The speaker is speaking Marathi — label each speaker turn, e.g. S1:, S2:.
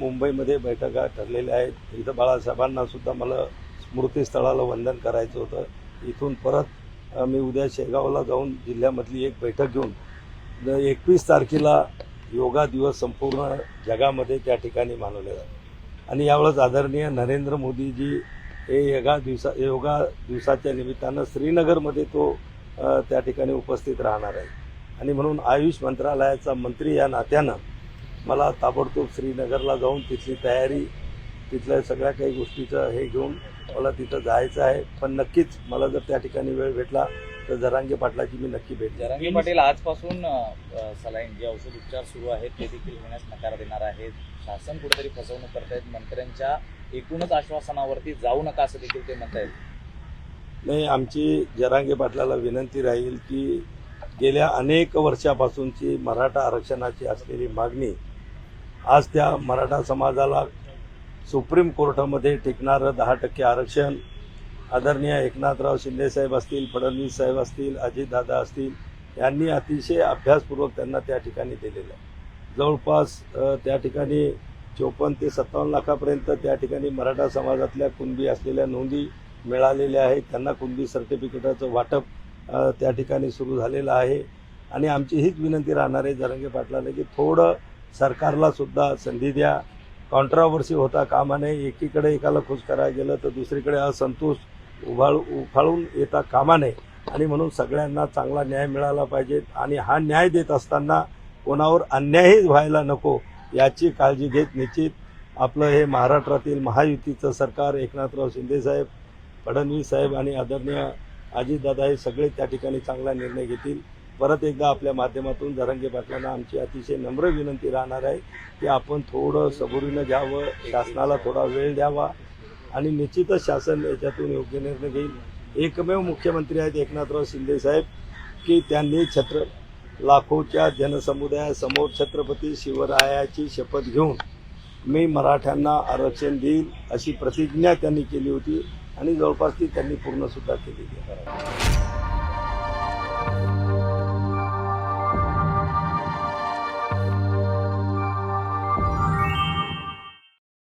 S1: मुंबईमध्ये बैठका ठरलेल्या आहेत. इथं बाळासाहेबांना सुद्धा मला स्मृतीस्थळाला वंदन करायचं होतं. इथून परत मी उद्या शेगावला जाऊन जिल्ह्यामधली एक बैठक घेऊन एकवीस तारखेला योगा दिवस संपूर्ण जगामध्ये त्या ठिकाणी मानवले जातात. आणि यावेळेस आदरणीय नरेंद्र मोदीजी हे योगा दिवसा योगा दिवसाच्या निमित्तानं श्रीनगरमध्ये तो त्या ठिकाणी उपस्थित राहणार आहे. आणि म्हणून आयुष मंत्रालयाचा मंत्री या नात्यानं मला ताबडतोब श्रीनगरला जाऊन तिथली तयारी तिथल्या सगळ्या काही गोष्टीचं हे घेऊन मला तिथं जायचं आहे. पण नक्कीच मला जर त्या ठिकाणी वेळ भेटला तर जरांगे पाटलाची मी नक्की भेट.
S2: जरांगी पाटील आजपासून सलाईन जे औषध उपचार सुरू आहेत ते देखील घेण्यास नकार देणार आहेत. शासन कुठेतरी फसवणूक करतायत मंत्र्यांच्या एकूणच आश्वासनावरती जाऊ नका असं देखील ते म्हणतायत.
S1: नाही आमची जरांगे पाटलाला विनंती राहील की गेल्या अनेक वर्षापासूनची मराठा आरक्षणाची असलेली मागणी आज त्या मराठा समाजाला सुप्रीम कोर्टामध्ये टिकणारं दहा टक्के आरक्षण. आदरणीय एकनाथराव शिंदेसाहेब असतील फडणवीस साहेब असतील अजितदादा असतील यांनी अतिशय अभ्यासपूर्वक त्यांना त्या ठिकाणी दिलेलं आहे. जवळपास त्या ठिकाणी चोपन्न ते सत्तावन्न लाखापर्यंत त्या ठिकाणी मराठा समाजातल्या कुणबी असलेल्या नोंदी मिळालेल्या आहेत. त्यांना कुणबी सर्टिफिकेटाचं वाटप त्या ठिकाणी सुरू झालेलं आहे. आणि आमची हीच विनंती राहणार आहे जरंगे पाटलाने की थोडं सरकारला सुद्धा संधी द्या. कॉन्ट्रावर्सी होता कामा नये. एकीकडे एकाला खुश करायला गेलं तर दुसरीकडे असंतोष उभाळ उफाळून येता कामा नये. आणि म्हणून सगळ्यांना चांगला न्याय मिळाला पाहिजे आणि हा न्याय देत असताना कोणावर अन्यायही व्हायला नको याची काळजी घेत निश्चित. आपलं हे महाराष्ट्रातील महायुतीचं सरकार एकनाथराव शिंदेसाहेब फडणवीस साहेब आणि आदरणीय अजितदादा हे सगळे त्या ठिकाणी चांगला निर्णय घेतील. परत एकदा आपल्या माध्यमातून धरंगे पाटलांना आमची अतिशय नम्र विनंती राहणार आहे की आपण थोडं सबुरीनं घ्यावं शासनाला थोडा वेळ द्यावा आणि निश्चितच शासन याच्यातून योग्य निर्णय घेईल. एकमेव मुख्यमंत्री आहेत एकनाथराव शिंदे साहेब की त्यांनी छत्र लाखोच्या जनसमुदायासमोर छत्रपती शिवरायाची शपथ घेऊन मी मराठ्यांना आरक्षण देईल अशी प्रतिज्ञा त्यांनी केली होती आणि जवळपास ती त्यांनी पूर्णसुद्धा केलेली आहे.